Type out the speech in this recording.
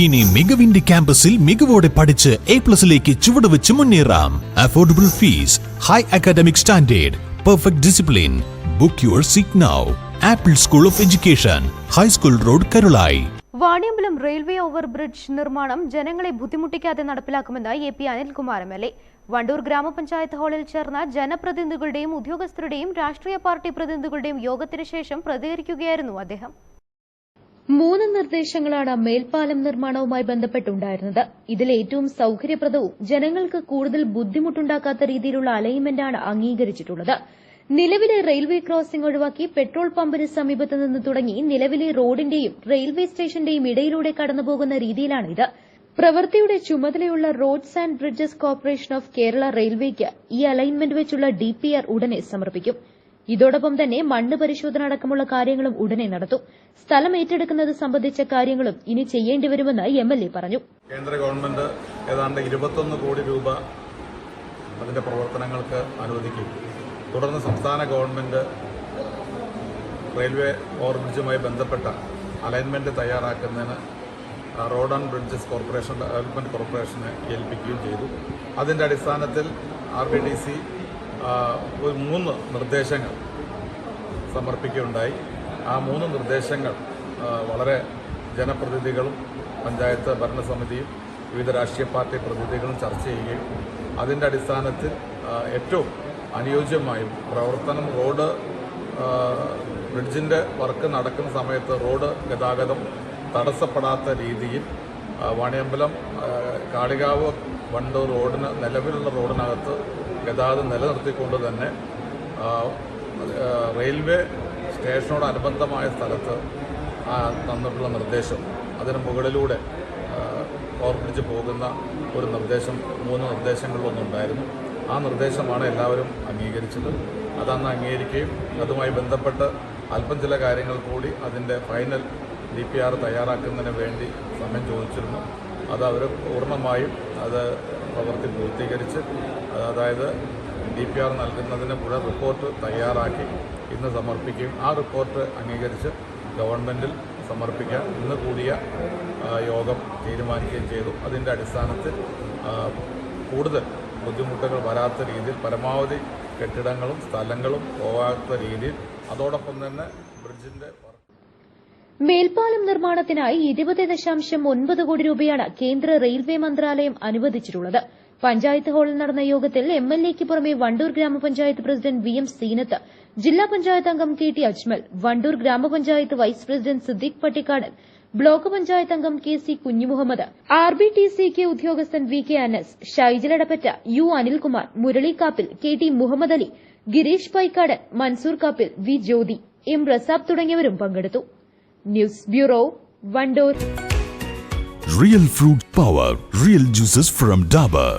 ഇനി മികവിന്റെ ക്യാമ്പസിൽ മികവോടെ പഠിച്ച് എ പ്ലസിലേക്ക് ചുവടുവെച്ച് മുന്നേറാം. Affordable fees high academic standard perfect discipline book your seat now Apple School of Education high school road Karulai Vaniyambalam railway over bridge നിർമ്മാണം ജനങ്ങളെ ബുദ്ധിമുട്ടിക്കാതെ നടപ്പിലാക്കുമെന്ന് A P Anilkumar M L A Wandoor ഗ്രാമപഞ്ചായത്ത് ഹാളിൽ ചേർന്ന ജനപ്രതിനിധികളുടെയും ഉദ്യോഗസ്ഥരുടെയും രാഷ്ട്രീയ പാർട്ടി പ്രതിനിധികളുടെയും യോഗത്തിന് ശേഷം പ്രതികരിക്കുകയായിരുന്നു അദ്ദേഹം. മൂന്ന് നിർദ്ദേശങ്ങളാണ് മേൽപ്പാലം നിർമ്മാണവുമായി ബന്ധപ്പെട്ടുണ്ടായിരുന്നത്. ഇതിൽ ഏറ്റവും സൌകര്യപ്രദവും ജനങ്ങൾക്ക് കൂടുതൽ ബുദ്ധിമുട്ടുണ്ടാക്കാത്ത രീതിയിലുള്ള അലൈൻമെന്റാണ് അംഗീകരിച്ചിട്ടുള്ളത്. നിലവിലെ റെയിൽവേ ക്രോസിംഗ് ഒഴിവാക്കി പെട്രോൾ പമ്പിന് സമീപത്ത് നിന്ന് തുടങ്ങി നിലവിലെ റോഡിന്റെയും റെയിൽവേ സ്റ്റേഷന്റെയും ഇടയിലൂടെ കടന്നുപോകുന്ന രീതിയിലാണിത്. പ്രവൃത്തിയുടെ ചുമതലയുള്ള Roads and Bridges Corporation of Kerala റെയിൽവേക്ക് ഈ അലൈൻമെന്റ് വെച്ചുള്ള ഡിപിആർ ഉടനെ സമർപ്പിക്കും. ഇതോടൊപ്പം തന്നെ മണ്ണ് പരിശോധന അടക്കമുള്ള കാര്യങ്ങളും ഉടനെ നടത്തും. സ്ഥലം ഏറ്റെടുക്കുന്നത് സംബന്ധിച്ച കാര്യങ്ങളും ഇനി ചെയ്യേണ്ടിവരുമെന്ന് എം എൽ എ പറഞ്ഞു. കേന്ദ്ര ഗവൺമെന്റ് ഏതാണ്ട് ഇരുപത്തൊന്ന് കോടി രൂപ അതിന്റെ പ്രവർത്തനങ്ങൾക്ക് അനുവദിക്കും. തുടർന്ന് സംസ്ഥാന ഗവൺമെന്റ് റെയിൽവേ ഓവർബ്രിഡ്ജുമായി ബന്ധപ്പെട്ട അലൈൻമെന്റ് തയ്യാറാക്കുന്നതിന് Road and Bridges Corporation Development കോർപ്പറേഷനെ ഏൽപ്പിക്കുകയും ചെയ്തു. അതിന്റെ അടിസ്ഥാനത്തിൽ ആർ ബി ഡി സി ഒരു മൂന്ന് നിർദ്ദേശങ്ങൾ സമർപ്പിക്കുകയുണ്ടായി. ആ മൂന്ന് നിർദ്ദേശങ്ങൾ വളരെ ജനപ്രതിനിധികളും പഞ്ചായത്ത് ഭരണസമിതിയും വിവിധ രാഷ്ട്രീയ പാർട്ടി പ്രതിനിധികളും ചർച്ച ചെയ്യുകയും അതിന്റെ അടിസ്ഥാനത്തിൽ ഏറ്റവും അനുയോജ്യമായും പ്രവർത്തനം റോഡ് ബ്രിഡ്ജിന്റെ വർക്ക് നടക്കുന്ന സമയത്ത് റോഡ് ഗതാഗതം തടസ്സപ്പെടാത്ത രീതിയിൽ വാണിയമ്പലം കാളികാവ് വണ്ടൂർ റോഡിന് നിലവിലുള്ള റോഡിനകത്ത് ഗതാഗതം നിലനിർത്തിക്കൊണ്ട് തന്നെ റെയിൽവേ സ്റ്റേഷനോടനുബന്ധമായ സ്ഥലത്ത് തന്നിട്ടുള്ള നിർദ്ദേശം. അതിന് മുകളിലൂടെ ഓർപ്പിച്ച് പോകുന്ന ഒരു നിർദ്ദേശം മൂന്ന് നിർദ്ദേശങ്ങളിലൊന്നുണ്ടായിരുന്നു. ആ നിർദ്ദേശമാണ് എല്ലാവരും അംഗീകരിച്ചത്. അതന്ന് അംഗീകരിക്കുകയും അതുമായി ബന്ധപ്പെട്ട് അല്പം ചില കാര്യങ്ങൾ കൂടി അതിന്റെ ഫൈനൽ ഡി പി ആർ തയ്യാറാക്കുന്നതിന് വേണ്ടി സമയം ചോദിച്ചിരുന്നു. അത് അവർ പൂർണമായും അത് പ്രവൃത്തി പൂർത്തീകരിച്ച് അതായത് ഡി പി ആർ നൽകുന്നതിന് പുഴ റിപ്പോർട്ട് തയ്യാറാക്കി ഇന്ന് സമർപ്പിക്കുകയും ആ റിപ്പോർട്ട് അംഗീകരിച്ച് ഗവൺമെന്റിൽ സമർപ്പിക്കാൻ ഇന്ന് കൂടിയ യോഗം തീരുമാനിക്കുകയും ചെയ്തു. അതിന്റെ അടിസ്ഥാനത്തിൽ കൂടുതൽ ബുദ്ധിമുട്ടുകൾ വരാത്ത രീതിയിൽ പരമാവധി കെട്ടിടങ്ങളും സ്ഥലങ്ങളും പോകാത്ത രീതിയിൽ അതോടൊപ്പം തന്നെ ബ്രിഡ്ജിന്റെ മേൽപ്പാലം നിർമ്മാണത്തിനായി ഇരുപത് ദശാംശം ഒൻപത് കോടി രൂപയാണ് കേന്ദ്ര റെയിൽവേ മന്ത്രാലയം അനുവദിച്ചിട്ടുള്ളത്. പഞ്ചായത്ത് ഹാളിൽ നടന്ന യോഗത്തിൽ എം എൽ പുറമെ വണ്ടൂർ ഗ്രാമപഞ്ചായത്ത് പ്രസിഡന്റ് വി എം സീനത്ത് ജില്ലാ പഞ്ചായത്ത് അംഗം കെ ടി അജ്മൽ വണ്ടൂർ ഗ്രാമപഞ്ചായത്ത് vice president Siddique Pattikkadan block panchayat അംഗം K C Kunjumuhammed R B T C K ഉദ്യോഗസ്ഥൻ V K Anas Shaijaladappatta U Anilkumar Murali Kappil K T Muhammad Ali Girish Paikkadan Mansoor Kappil V Jyothi M Razab തുടങ്ങിയവരും പങ്കെടുത്തു. News bureau Wandoor Real fruit power, real juices from Dabur.